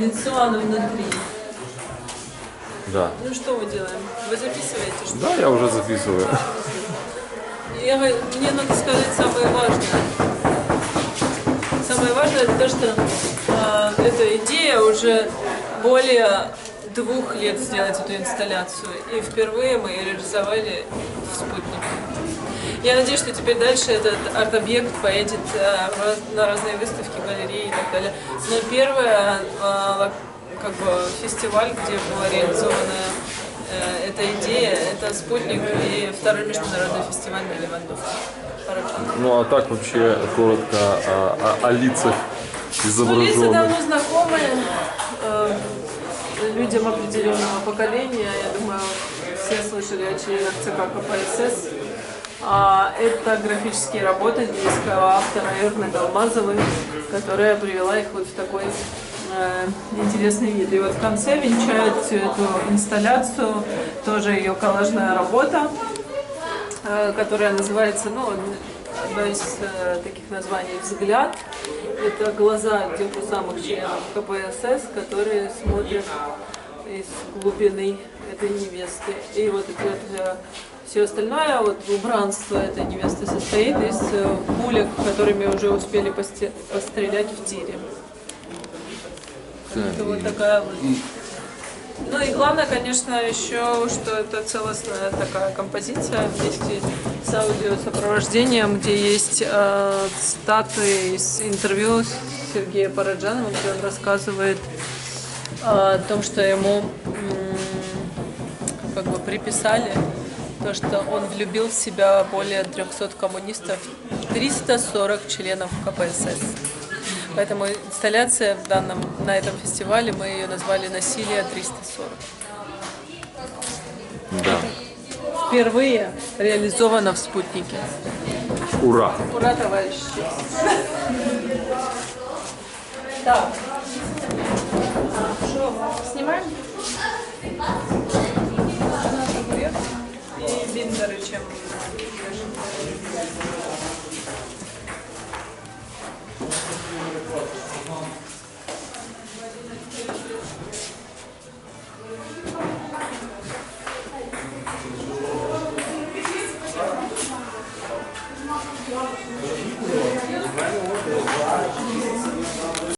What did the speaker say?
Оно внутри. Да. Ну что мы делаем? Вы записываете что? Да, я уже записываю. Я, мне надо сказать самое важное. Самое важное это то, что а, эта идея уже более двух лет сделать эту инсталляцию. И впервые мы ее реализовали в спутнике. Я надеюсь, что теперь дальше этот арт-объект поедет раз- на разные выставки, галереи и так далее. Но первое, лок- как бы фестиваль, где была реализована э, эта идея, это спутник и второй международный фестиваль на Левандовке. Ну а так вообще коротко о, о- о лицах Ну, лица изображенных. давно знакомые э, людям определенного поколения. Я думаю, все слышали о членах ЦК КПСС. А, это графические работы индийского автора Эрны Далмазовой, которая привела их вот в такой э, интересный вид. И вот в конце венчает всю эту инсталляцию тоже ее коллажная работа, э, которая называется, ну, одно из э, таких названий «Взгляд». Это глаза тех самых членов КПСС, которые смотрят из глубины этой невесты. И вот идет все остальное, вот убранство этой невесты состоит из э, пулек, которыми уже успели пострелять в тире. Это вот такая вот. Ну и главное, конечно, еще, что это целостная такая композиция вместе с аудиосопровождением, где есть э, цитаты из интервью с Сергеем Параджановым, где он рассказывает э, о том, что ему м, как бы приписали то, что он влюбил в себя более 300 коммунистов, 340 членов КПСС. Поэтому инсталляция в данном, на этом фестивале, мы ее назвали «Насилие 340». Да. Впервые реализована в «Спутнике». Ура! Ура, товарищи! Так. Что, снимаем? И биндеры чем Vai no